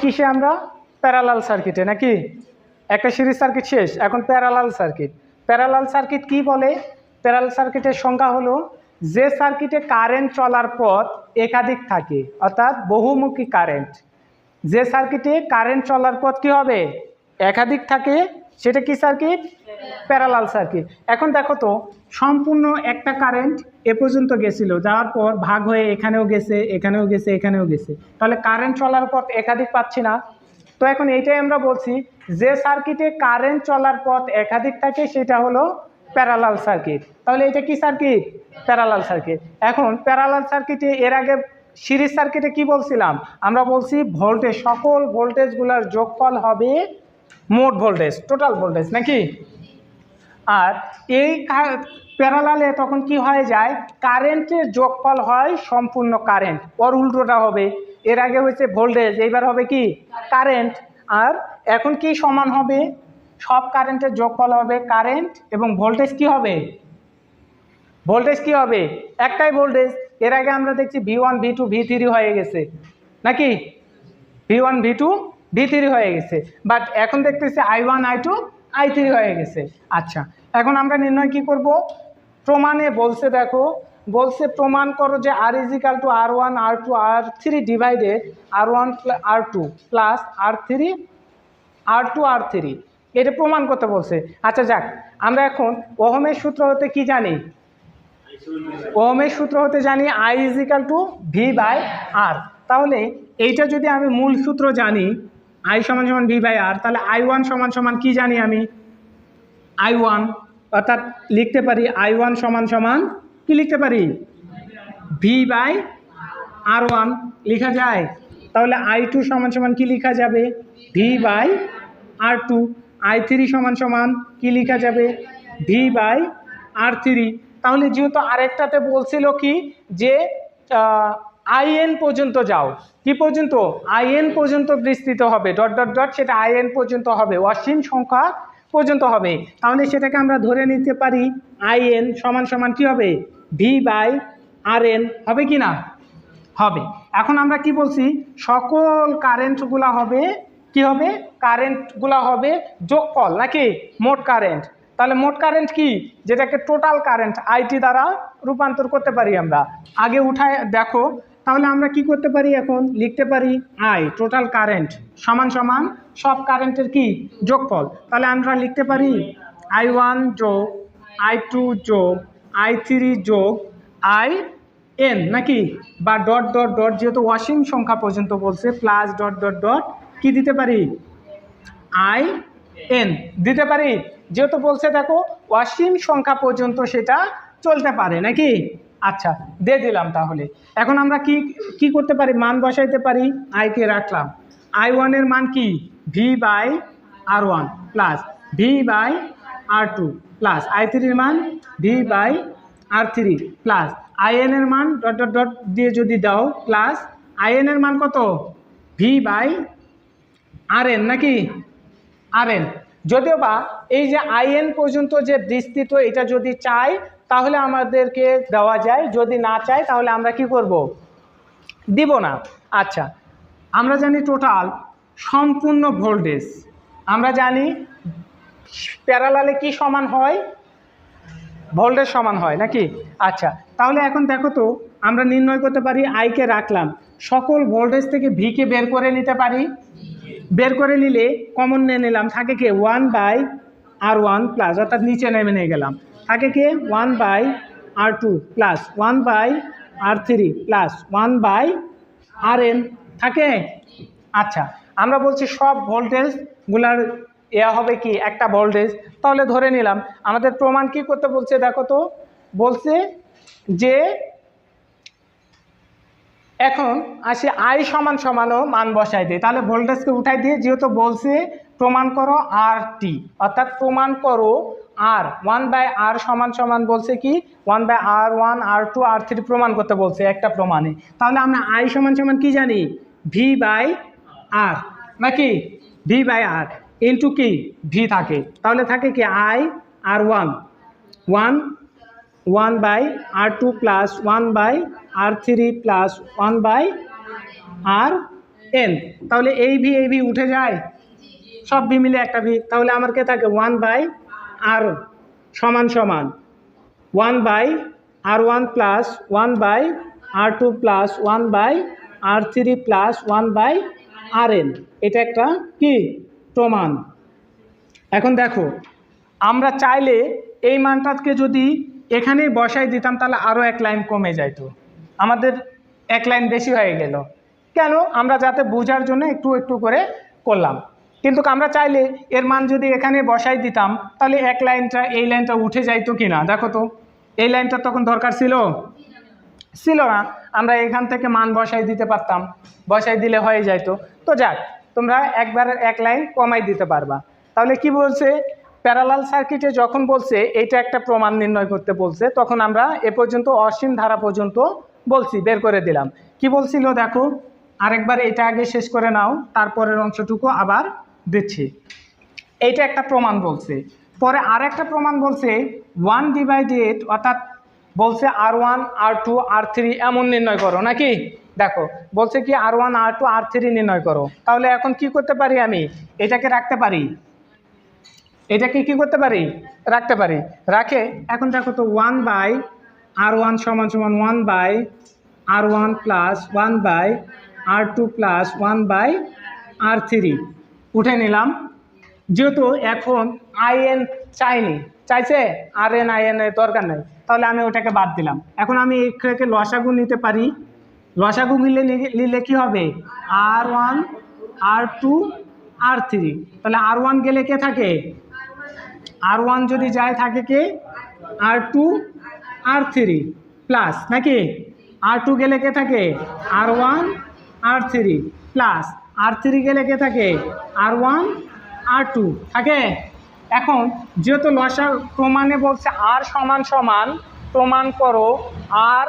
কিসে আমরা? প্যারালাল সার্কিটে নাকি? একটা সিরিজ সার্কিট শেষ, এখন প্যারালাল সার্কিট প্যারালাল সার্কিট কি বলে? প্যারালাল সার্কিটের সংখ্যা হলো, যে সার্কিটে কারেন্ট চলার পথ একাধিক থাকে, অর্থাৎ বহুমুখী কারেন্ট যে সার্কিটে কারেন্ট চলার পথ কি হবে? একাধিক থাকে সেটা কি সার্কিট প্যারালাল সার্কিট এখন দেখো তো, সম্পূর্ণ একটা কারেন্ট এ পর্যন্ত গেছিল, যাওয়ার পর ভাগ হয়ে এখানেও গেছে এখানেও গেছে এখানেও গেছে। তাহলে কারেন্ট চলার পথ একাধিক পাচ্ছি না। তো এখন এইটাই আমরা বলছি, যে সার্কিটে কারেন্ট চলার পথ একাধিক থাকে, সেটা হলো প্যারালাল সার্কিট তাহলে এটা কি সার্কিট প্যারালাল সার্কিট এখন প্যারালাল সার্কিটে এর আগে সিরিজ সার্কিটে কি বলছিলাম? আমরা বলছি ভোল্টেজ সকল ভোল্টেজগুলোর যোগফল হবে মোট ভোল্টেজ টোটাল ভোল্টেজ নাকি? আর এই প্যারালালে তখন কি হয়ে যায়? কারেন্টের যোগফল হয় সম্পূর্ণ কারেন্ট ওর উল্টোটা হবে। এর আগে হয়েছে ভোল্টেজ এইবার হবে কি? কারেন্ট আর এখন কি সমান হবে? সব কারেন্টের যোগফল হবে কারেন্ট এবং ভোল্টেজ কি হবে? ভোল্টেজ কি হবে? একটাই ভোল্টেজ এর আগে আমরা দেখছি V one V two V three হয়ে গেছে। নাকি? V one V two V three হয়ে গেছে। বাট এখন দেখতেছি I one I two I three হয়ে গেছে। আচ্ছা এখন আমরা নির্ণয় কি করব? প্রমাণে বলছে দেখো, বলছে প্রমাণ করো যে R is equal to R one R two R three divided R one R two plus R three R two R three এটা প্রমাণ করতে বলছে। আচ্ছা যাক, আমরা এখন ওহমের সূত্র হতে কি জানি? ওহমের সূত্র হতে জানি I is equal to V by R তাহলে এইটা যদি আমি মূল সূত্র জানি আই সমান সমান ভি বাই আর তাহলে আই ওয়ান সমান সমান কি জানি আমি? আই ওয়ান অর্থাৎ লিখতে পারি আই ওয়ান সমান সমান, কি লিখতে পারি? ভি বাই আর ওয়ান লেখা যায়। তাহলে আই টু সমান সমান কি লেখা যাবে? V by R two I three সমান সমান কি লেখা যাবে? ভি বাই আর থ্রি তাহলে যেহেতু আরেকটাতে বলছিল কি? যে আই এন পর্যন্ত যাও। কি পর্যন্ত? আইএন পর্যন্ত বিস্তৃত হবে। ডট ডট ডট, সেটা আইএন পর্যন্ত হবে। অসীম সংখ্যা পর্যন্ত হবে। তাহলে সেটাকে আমরা ধরে নিতে পারি আইএন সমান সমান কি হবে? ভি বাই আর এন হবে কি না? হবে। এখন আমরা কি বলছি? সকল কারেন্টগুলা হবে, কি হবে? কারেন্টগুলা হবে যোগফল, নাকি? মোট কারেন্ট তাহলে মোট কারেন্ট কি? যেটাকে টোটাল কারেন্ট আইটি দ্বারা রূপান্তর করতে পারি আমরা। আগে উঠায় দেখো তাহলে আমরা কি করতে পারি এখন? লিখতে পারি আই টোটাল কারেন্ট সমান সমান সব কারেন্টের কি? যোগফল। তাহলে আমরা লিখতে পারি আই ওয়ান যোগ আই টু যোগ আই থ্রি যোগ আই এন নাকি? বা ডট ডট ডট যেহেতু ওয়াসিং সংখ্যা পর্যন্ত বলছে প্লাস ডট ডট ডট কি দিতে পারি? আই এন দিতে পারি। যেহেতু বলছে দেখো অসীম সংখ্যা পর্যন্ত সেটা চলতে পারে, নাকি? আচ্ছা দিয়ে দিলাম তাহলে। এখন আমরা কি কি করতে পারি? মান বসাইতে পারি? আইকে রাখলাম। আই ওয়ানের মান কি? V by R one plus V by R two plus I থ্রির মান V by R three plus I এনের মান ডট ডট ডট দিয়ে যদি দাও প্লাস আই এনের মান কত? ভি বাই আর এন নাকি? আর এন যদিও বা এই যে আইএন পর্যন্ত যে বিস্তৃত এটা যদি চাই তাহলে আমাদেরকে দেওয়া যায়। যদি না চাই তাহলে আমরা কি করব? দিব না। আচ্ছা আমরা জানি টোটাল সম্পূর্ণ ভোল্টেজ আমরা জানি প্যারালালে কি সমান হয়? ভোল্টেজ সমান হয়, নাকি? আচ্ছা তাহলে এখন দেখো তো, আমরা নির্ণয় করতে পারি আইকে রাখলাম। সকল ভোল্টেজ থেকে ভিকে বের করে নিতে পারি। বের করে নিলে কমন নিয়ে নিলাম, থাকে কে? One by R one plus অর্থাৎ নিচে নেমে নিয়ে গেলাম। থাকে কে? One by R two plus one by R three plus one by R N থাকে? আচ্ছা আমরা বলছি সব ভোল্টেজগুলার এয়া হবে কি? একটা ভোল্টেজ তাহলে ধরে নিলাম, আমাদের প্রমাণ কি করতে বলছে দেখো তো? বলছে যে এখন আসে আই সমান সমানও মান বসাই দেয়। তাহলে ভোল্টেজকে উঠাই দিয়ে যেহেতু বলছে, প্রমাণ করো আর টি অর্থাৎ প্রমাণ করো আর ওয়ান বাই আর সমান সমান বলছে কি? One by R one R two R three প্রমাণ করতে বলছে একটা প্রমাণে। তাহলে আমরা আই সমান সমান কি জানি? ভি বাই আর নাকি? ভি বাই আর ইন্টু কি? ভি থাকে। তাহলে থাকে কি I R one one one by R two plus one by R three plus one by R N তাহলে এই ভি এই ভি উঠে যায়। সব ভি মিলে একটা ভি তাহলে আমার কে থাকে? ওয়ান বাই আর সমান সমান। One by R one plus one by R two plus one by R three plus one by R N এটা একটা কি? প্রমাণ। এখন দেখো, আমরা চাইলে এই মানটাকে যদি এখানে বসাই দিতাম, তাহলে আরও এক লাইন কমে যাইতো। আমাদের এক লাইন বেশি হয়ে গেল। কেন? আমরা যাতে বোঝার জন্য একটু একটু করে করলাম। কিন্তু আমরা চাইলে এর মান যদি এখানে বসাই দিতাম, তাহলে এক লাইনটা, এই লাইনটা উঠে যাইতো কি না দেখো তো, এই লাইনটা তখন দরকার ছিল? ছিল না। আমরা এখান থেকে মান বসাই দিতে পারতাম। বসাই দিলে হয়ে যাইতো। তো যাক, তোমরা একবার এক লাইন কমাই দিতে পারবা। তাহলে কি বলছে? প্যারালাল সার্কিটে যখন বলছে এইটা একটা প্রমাণ নির্ণয় করতে বলছে, তখন আমরা এ পর্যন্ত অসীম ধারা পর্যন্ত বলছি, বের করে দিলাম। কি বলছিল? দেখো, আরেকবার এটা আগে শেষ করে নাও, তারপরের অংশটুকু আবার দিচ্ছি। এইটা একটা প্রমাণ বলছে। পরে আর একটা প্রমাণ বলছে ওয়ান ডিভাইডেড অর্থাৎ বলছে R one R two R three এমন নির্ণয় করো, নাকি? দেখো, বলছে কি R one R two R three নির্ণয় করো। তাহলে এখন কি করতে পারি আমি? এটাকে রাখতে পারি। এটাকে কি করতে পারি? রাখতে পারি। রাখে, এখন দেখো তো ওয়ান বাই আর ওয়ান সমান সমান one by R one plus one by R two plus one by R three উঠে নিলাম। যেহেতু এখন আই এন চাইনি, চাইছে আর এন আই এন এর দরকার নেই, তাহলে আমি ওটাকে বাদ দিলাম। এখন আমি এটাকে লসাগু নিতে পারি। লসাগু মিলে নিলে কি হবে? R one, R two, R three. তাহলে আর ওয়ান গেলে কে থাকে? আর ওয়ান যদি যায় থাকে কে? R two, R three plus, নাকি? আর টু গেলে কে থাকে? R one, R three plus. R three গেলে কে থাকে? আর ওয়ান আর টু থাকে? এখন যেহেতু লসা প্রমাণে বলছে আর সমান সমান, প্রমাণ করো R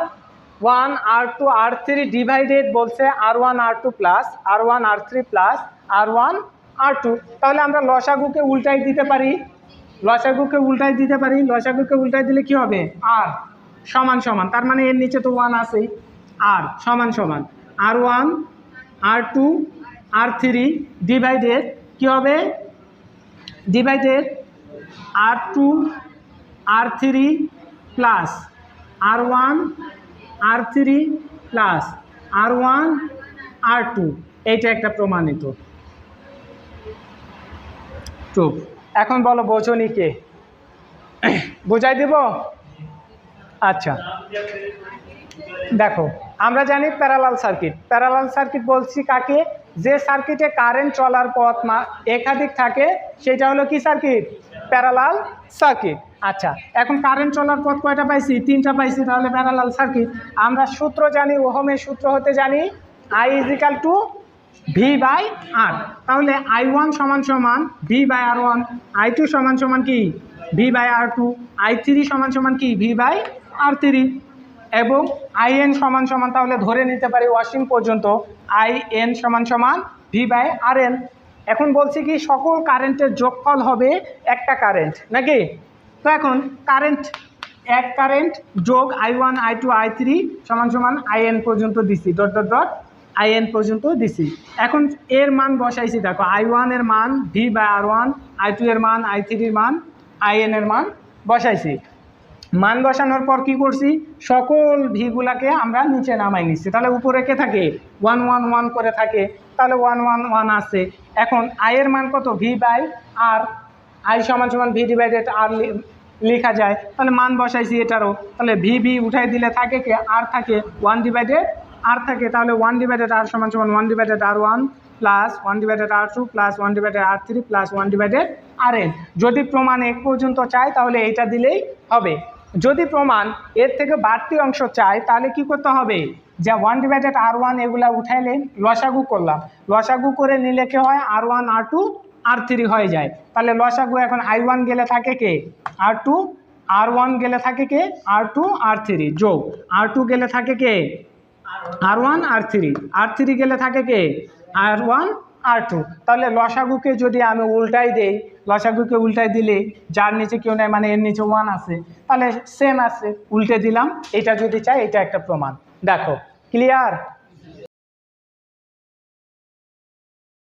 one R two R three divided বলছে R one R two plus R one R three plus R one R two তাহলে আমরা লসাগুকে উল্টাই দিতে পারি। লসাগুকে উল্টাই দিতে পারি। লসাগুকে উল্টাই দিলে কি হবে? আর সমান সমান। তার মানে এর নিচে তো ওয়ান আছেই। আর সমান সমান। R one R two R three divided কী হবে? Divided R two R three plus R one R three plus R one R two এইটা একটা প্রমাণিত। চুপ এখন বলো বোঝনি কে? বোঝাই দেব? আচ্ছা। দেখো, আমরা জানি প্যারালাল সার্কিট প্যারালাল সার্কিট বলছি কাকে? যে সার্কিটে কারেন্ট চলার পথ একাধিক থাকে, সেটা হলো কি সার্কিট প্যারালাল সার্কিট আচ্ছা এখন কারেন্ট চলার পথ কয়টা পাইছি? তিনটা পাইছি, তাহলে প্যারালাল সার্কিট আমরা সূত্র জানি, ওহমের সূত্র হতে জানি I is equal to V by R তাহলে আই ওয়ান সমান সমান V by R one I two সমান সমান কি? V by R two I three সমান সমান কি? ভি বাই আর থ্রি এবং আই এন সমান সমান তাহলে ধরে নিতে পারি ওয়াশিং পর্যন্ত আই এন সমান সমান ভি বাই আর এন এখন বলছি কি, সকল কারেন্টের যোগফল হবে একটা কারেন্ট, নাকি? তো এখন কারেন্ট, এক কারেন্ট যোগ I one, I two, I three সমান সমান আই এন পর্যন্ত দিছি, dot dot dot I N পর্যন্ত দিছি। এখন এর মান বসাইছি, দেখো, আই ওয়ানের মান V by R one I two এর মান, আই থ্রির মান আই এন এর মান বসাইছি। মান বসানোর পর কি করছি? সকল ভিগুলাকে আমরা নিচে নামাই নিচ্ছি। তাহলে উপরে কে থাকে? ওয়ান ওয়ান ওয়ান করে থাকে। তাহলে ওয়ান ওয়ান ওয়ান আসছে এখন আয়ের মান কত? ভি বাই আর আই সমান সমান ভি ডিভাইডেড আর লেখা যায়। তাহলে মান বসাইছি এটারও। তাহলে ভি ভি উঠাই দিলে থাকে কে? আর থাকে। ওয়ান ডিভাইডেড আর থাকে। তাহলে ওয়ান ডিভাইডেড আর সমান সমান one divided R one plus one divided R two plus one divided R three plus one divided R N যদি প্রমাণ এক পর্যন্ত চাই, তাহলে এইটা দিলেই হবে। যদি প্রমাণ এর থেকে বাড়তি অংশ চাই তাহলে কি করতে হবে? যে ওয়ান ডিভাইডেড আর ওয়ান এগুলা উঠাইলে লসাগু করলাম। লসাগু করে নিলে কি হয়? R one R two R three হয়ে যায়। তাহলে লসাগু এখন আই ওয়ান গেলে থাকে কে? আর টু আর ওয়ান গেলে থাকে কে? আর টু আর থ্রি যোগ। আর টু গেলে থাকে কে? R one R three R three গেলে থাকে কে? আর ওয়ান আর টু তাহলে লসাগুকে যদি আমি উল্টাই দেই, লসাগুকে উল্টাই দিলে যার নিচে কেউ নেই মানে এর নিচে ওয়ান আছে, তাহলে সেম আছে। উল্টে দিলাম, এটা যদি চাই, এটা একটা প্রমাণ। দেখো ক্লিয়ার